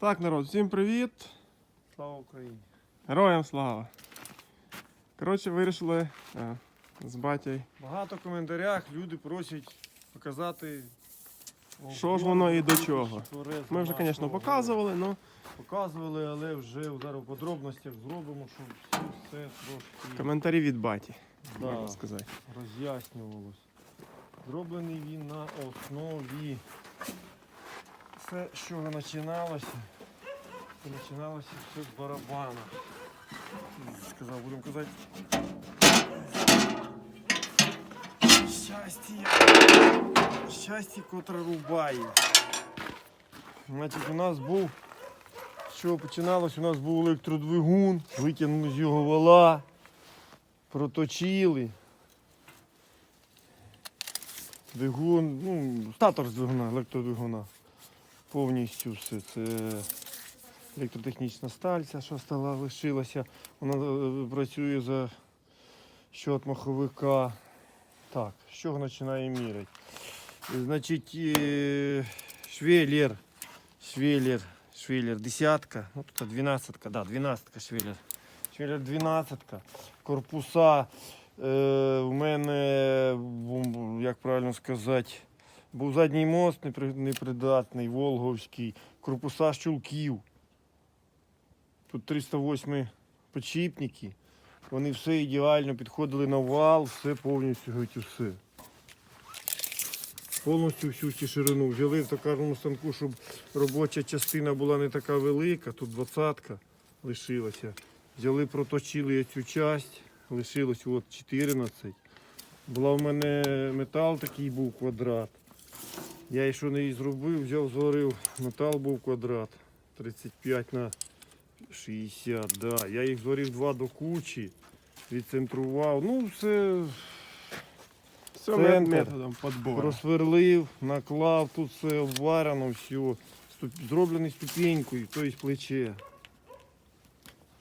Так, народ, всім привіт! Слава Україні! Героям слава! Коротше, вирішили е, з батьком, Багато в коментарях люди просять показати. Що ж воно і до чого. Ми вже, звісно, показували, але Показували, але вже зараз в подробностях зробимо, щоб всі все трошки коментарі від баті, да, можна сказати. роз'яснювалось. Зроблений він на основі. Все, з чого починалося. Починалося все з барабана. Сказав, будемо казати. Щастя. Щастя, котре рубає. Значить, у нас був, з чого починалось, у нас був електродвигун, витягнули з його вала, проточили. Двигун, ну, статор з двигуна, електродвигуна. Повністю все. Це електротехнічна сталь, ця, що стала, лишилася. Вона е, працює за счет маховика. Так, з чого починає міряти? Значить, е, швеллер, швеллер, швеллер десятка, ну тут двенадцатка, да, двенадцатка швеллер. Швеллер двенадцатка. Корпуса е, у мене, як правильно сказати, був задній мост непридатний, Волговський, корпуса щулків. Тут 308 подшипники. Вони все ідеально підходили на вал, все повністю геть все. Повністю всю цю ширину взяли в токарному станку, щоб робоча частина була не така велика, тут двадцятка лишилася. Взяли, проточили цю часть, лишилось от 14. Була в мене метал такий був квадрат. Я і що не її зробив, взяв, зварив, метал був квадрат 35 на 60, да. Я їх зварив два до кучі, відцентрував. Ну, все Все Центр. методом підбору. просверлив, наклав, тут все обварено, все. Зроблений ступенькою, тобто плече.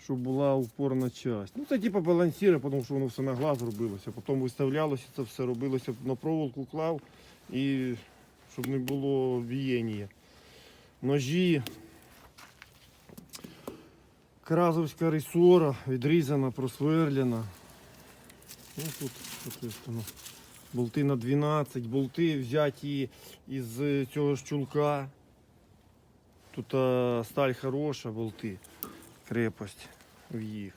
Щоб була упорна часть. Ну це типу балансіри, тому що воно все на глаз робилося. Потім виставлялося, це все робилося на проволоку клав і щоб не було бієння. Ножі. Кразовська рисора відрізана, просверлена. Ну, тут, соответственно, болти на 12, болти взяті із е, цього ж чулка. Тут а, сталь хороша, болти, крепость в їх.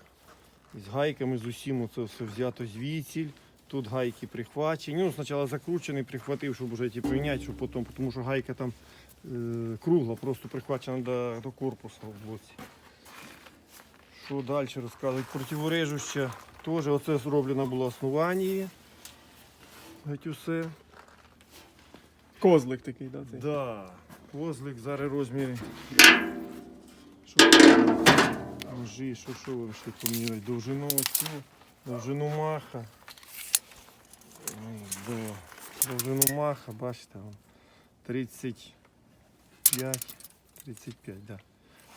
З гайками з усім це все взято звідсіль. Тут гайки прихвачені. Ну, спочатку закручений, прихватив, щоб вже ті прийняти, щоб потім, тому що гайка там е, кругла, просто прихвачена до, до корпусу в боці. Що далі розказують? Противорежуща теж оце зроблено було основання. Геть усе. Козлик такий, да, цей. Да. Козлик зараз розміри. Що? Ножі, що що ви ще поміряють? Довжину оцю, довжину маха. Да. Довжину маха, бачите, 35. 35, да.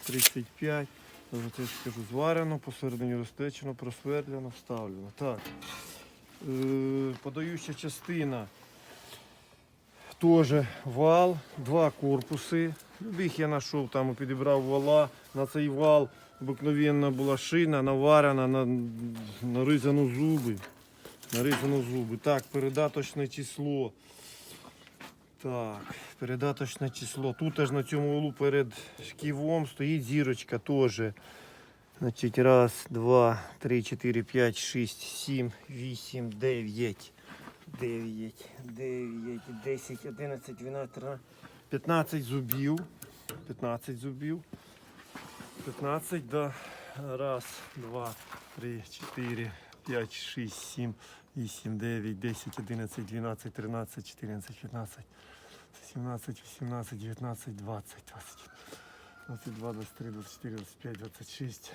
35. Вже це скажу, зварено, посередині розтечено, просвердлено, вставлено. Так. Е, подаюча частина. Теж вал, два корпуси. Любих я знайшов, там підібрав вала. На цей вал обикновенна була шина, наварена на нарізано зуби. Нарізано зуби. Так, передаточне число. Так, передаточне число. Тут аж на цьому валу перед шківом стоїть зірочка теж. Значить, раз, два, три, чотири, п'ять, шість, сім, вісім, дев'ять. 9, 9, 10, 11, 12, 13, 15 зубів. 15 зубів. 15, да. Раз, два, три, 4, 5, 6, 7, 8, 9, 10, 11, 12, 13, 14, 15, 17, 18, 19, 20, 22, 23, 24, 25, 26.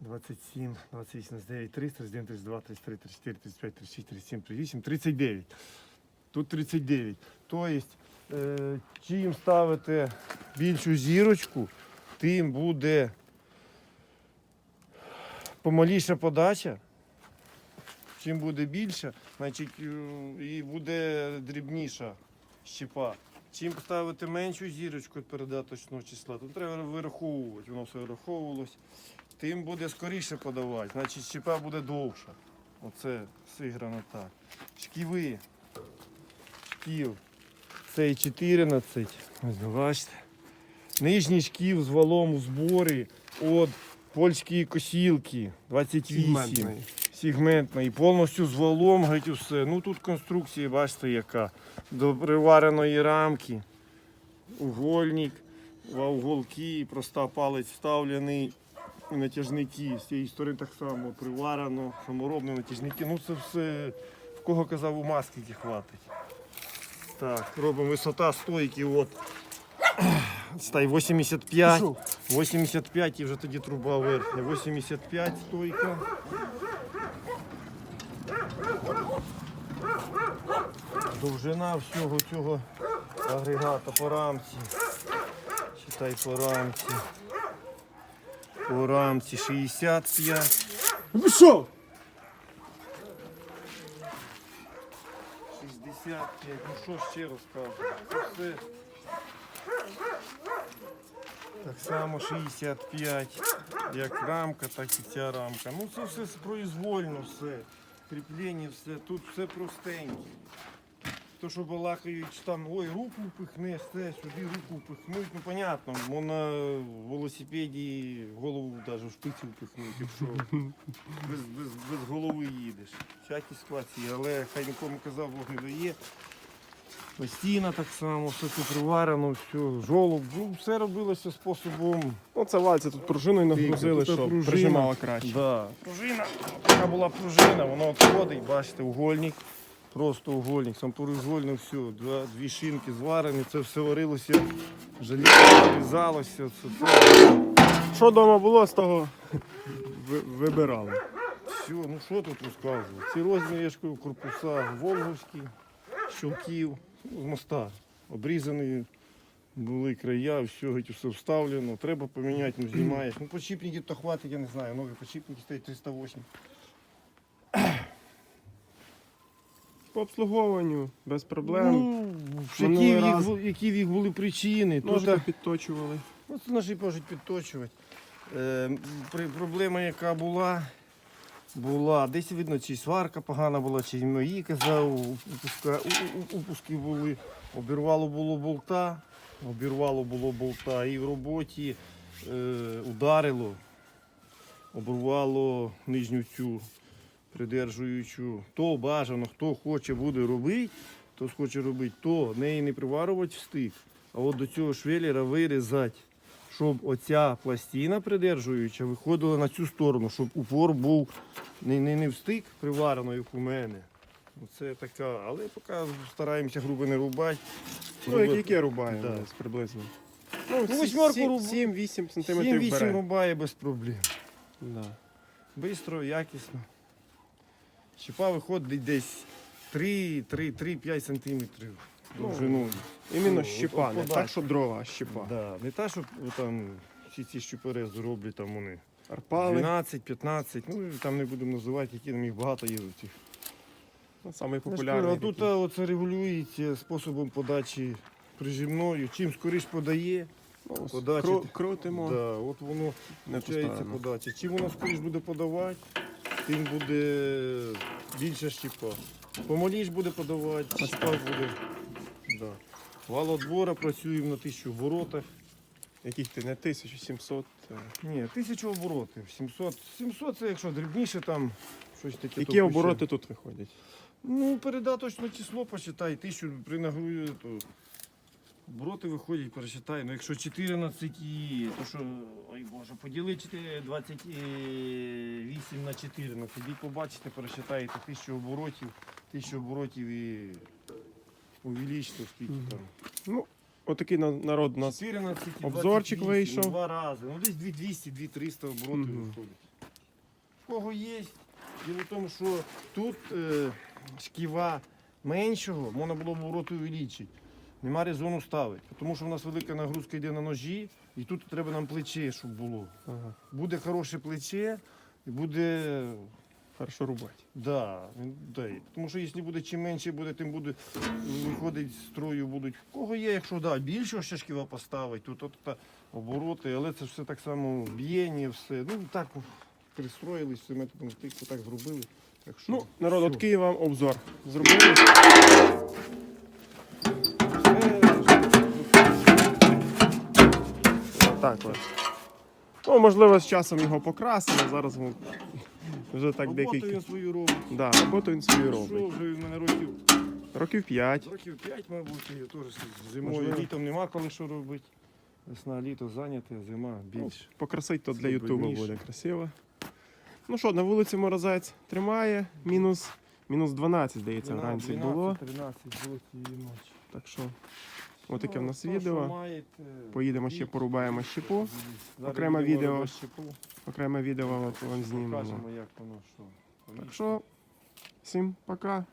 27, 28, 29, 30, 31, 32, 33, 34, 35, 36, 37, 38, 39. Тут 39. Тобто, е, чим ставите більшу зірочку, тим буде помаліша подача. Чим буде більше, значить е, і буде дрібніша щепа. Чим поставити меншу зірочку передаточного числа, то треба вираховувати, воно все вираховувалось. Тим буде скоріше подавати, значить щепа буде довша. Оце сиграно так. Шківи. Шків. Цей 14. Ось бачите. Нижній шків з валом у зборі від польської косілки 28 Сегментний. повністю з валом геть усе. Ну тут конструкція, бачите, яка. До привареної рамки, угольник, уголки, проста палець вставлений, натяжники. З цієї сторони так само приварено, саморобні натяжники. Ну це все, в кого казав, у маски хватить. Так, робимо висота стойки. От. Стай 85. 85 і вже тоді труба верхня. 85 стойка. Довжина всього цього агрегата по рамці. Читай по рамці. По рамці 65. Ви що? 65. Ну що ще розкажу? Це все. Так само 65. Як рамка, так і ця рамка. Ну це все произвольно, все. Кріплення, все. Тут все простеньке. То, що балакають, там, ой, руку пихне, все, сюди руку пихнуть, ну понятно, можна в велосипеді голову навіть в шпицю впихнути, якщо без, без, без голови їдеш. Всякі ситуації, але хай нікому казав, Бог не дає. Постійно так само, все тут приварено, все, жолоб, ну, все робилося способом. Ну це вальця тут пружиною нагрузили, Тут щоб пружина. прижимало краще. Да. Пружина, така була пружина, вона відходить, бачите, угольник. Просто угольник, сам произвольно все, два, дві шинки зварені, це все варилося, жалізо вирізалося, це, це. Що вдома було, з того вибирали. Все, ну що тут розказувати? Ці розміри, корпуса Волговські, щелків, ну, з моста. Обрізані були края, все, геть, все вставлено. Треба поміняти, ну знімаєш. Ну подшипників то хватить, я не знаю. Нові подшипники стоять 308. По обслуговуванню, без проблем. Ну, які, в їх, раз- бу- які в їх були причини. Тут, Ножки підточували. ну, це ножі можуть підточувати. Е, при, проблема, яка була, була, десь видно, чи сварка погана була, чи мої казав, упуска, у- у- упуски були. Обірвало було болта, обірвало було болта і в роботі е, ударило, обірвало нижню цю придержуючу. То бажано, хто хоче буде робити, хто хоче робити, то неї не приварювати в стик, а от до цього швеллера вирізати, щоб оця пластина придержуюча виходила на цю сторону, щоб упор був не, не, не в стик приварено, як у мене. Оце така, але поки стараємося грубо не рубати. Ну, як яке рубає Да. десь приблизно. Ну, восьмерку руб- 7-8 сантиметрів 7-8 рубає без проблем. Да. Бистро, якісно. Щепа виходить десь 3-5 сантиметрів довжиною. Іменно щепа, не так, що дрова, а щепа. Да, не та, що там всі ці щепери зроблять, там вони Арпали. 12-15, ну там не будемо називати, які там їх багато є. цих. Ну, Самий популярний. А тут а, оце регулюється способом подачі прижимною. Чим скоріш подає, Ну, подача- кру- крутимо. да, от воно Не подача. Чим воно скоріш буде подавати, тим буде більше щіпа. Помаліш буде подавати, щіпа буде. Да. Валодвора працюємо на тисячу оборотах. Яких ти не 1700. е, Ні, тисячу оборотів. 700. 700 це якщо дрібніше там щось таке. Які обороти тут виходять? Ну, передаточне число посчитай, тисячу при нагрузі, то обороти виходять, пересчитай. Ну, якщо 14 і, то що, ой Боже, поділи 28 на 14, і побачите, пересчитаєте тисячу оборотів, тисячу оборотів і увеличте скільки там. Ну, отакий на- народ у нас. 14 і обзорчик 28, вийшов. ну, Два рази. Ну десь 2200-2300 оборотів Мгм. виходить. В кого є. Діло в тому, що тут е, шківа меншого можна було б обороти увеличити. Нема резону ставити, тому що в нас велика нагрузка йде на ножі, і тут треба нам плече, щоб було. Ага. Буде хороше плече і буде хорошо рубати. Да, дає. Тому що якщо буде чим менше буде, тим буде виходить з строю будуть. Кого є, якщо да, більшого ще шківа поставить, тут от, та обороти, але це все так само б'єння, все. Ну так пристроїлись, все методом тихо так зробили. Так що, Ну, народ, от все. Київ вам обзор зробили. Так от. Ну, можливо, з часом його покрасили, зараз ми вже так Роботу декілька. він свою робить. Да, роботу він свою Що вже в мене років, Років 5. років 5, мабуть, і теж зимою, Можливо. літом нема коли що робити. Весна, літо зайняте, зима більше. Покрасить то для Щоб Ютубу буде красиво. Ну що, на вулиці морозець тримає, мінус, мінус 12, здається, вранці було. 13 було цієї ночі. Так що, отаке в нас Ну, то, відео. Поїдемо ще порубаємо щепу. Окреме відео. Окреме відео вам знімемо. Так що, всім пока.